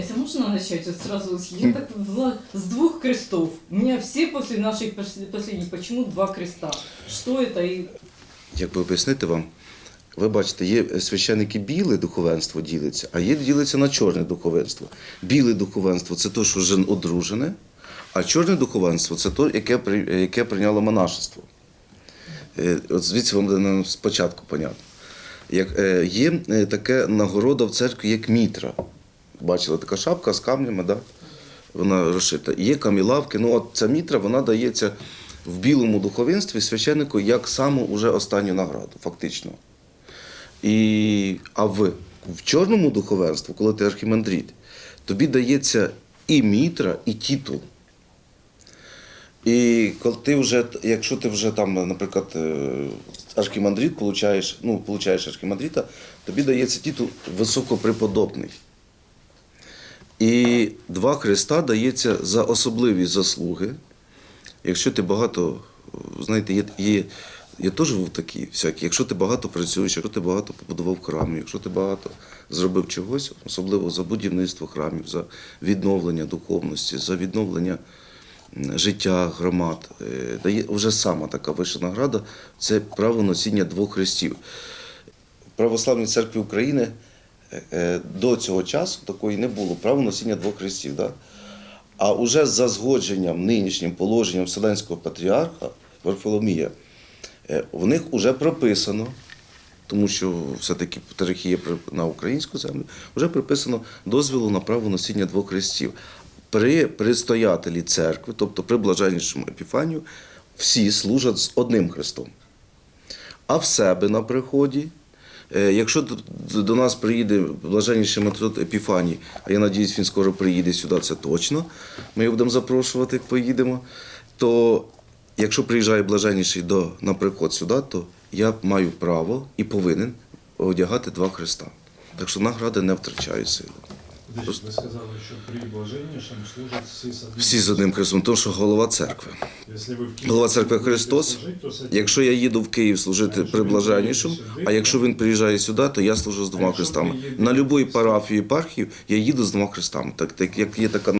извиняюсь, а можно начать вот сразу? Я так вла- с двух крестов. У меня все после наших пос- последних, почему два креста? Что это и Як би пояснити вам, ви бачите, є священики біле духовенство ділиться, а є ділиться на чорне духовенство. Біле духовенство це те, що вже одружене, а чорне духовенство це те, яке, яке прийняло монашество. Е, От звідси вам спочатку понятно. Як, е, є е, таке нагорода в церкві, як мітра. Бачили, така шапка з камнями, да? вона розшита. Є камілавки, ну от ця мітра вона дається в білому духовенстві священнику як саму уже останню награду, фактично. І, а в, в чорному духовенстві, коли ти архімандрит, тобі дається і мітра, і титул. І коли ти вже, якщо ти вже там, наприклад, е, архімандрит, получаєш, ну, получаєш архімандрита, тобі дається титул високопреподобний. І два хреста дається за особливі заслуги. Якщо ти багато, знаєте, є, є, я теж був такий всякий. Якщо ти багато працюєш, якщо ти багато побудував храмів, якщо ти багато зробив чогось, особливо за будівництво храмів, за відновлення духовності, за відновлення життя громад, е, дає вже сама така вища награда це право носіння двох хрестів. В Православній церкві України до цього часу такої не було право носіння двох хрестів. Да? А уже за згодженням нинішнім положенням Вселенського патріарха Варфоломія, е, в них вже прописано, тому що все-таки патріархія на українську землю, вже приписано дозволу на право носіння двох хрестів. При предстоятелі церкви, тобто при блаженнішому епіфанію, всі служать з одним хрестом. А в себе на приході, е, якщо до- нас приїде блаженніший митрополит Епіфаній, а я надіюсь, він скоро приїде сюди, це точно. Ми його будемо запрошувати, як поїдемо. То якщо приїжджає блаженніший до, наприклад, сюди, то я маю право і повинен одягати два хреста. Так що награди не втрачають сили. Ви сказали, що при блаженнішому служать всі з одним. Всі з одним Христом, тому що голова церкви. Голова церкви Христос. Якщо я їду в Київ служити при блаженнішому, а якщо він приїжджає сюди, то я служу з двома хрестами. На будь-якій парафії єпархії я їду з двома хрестами. Так, так як є така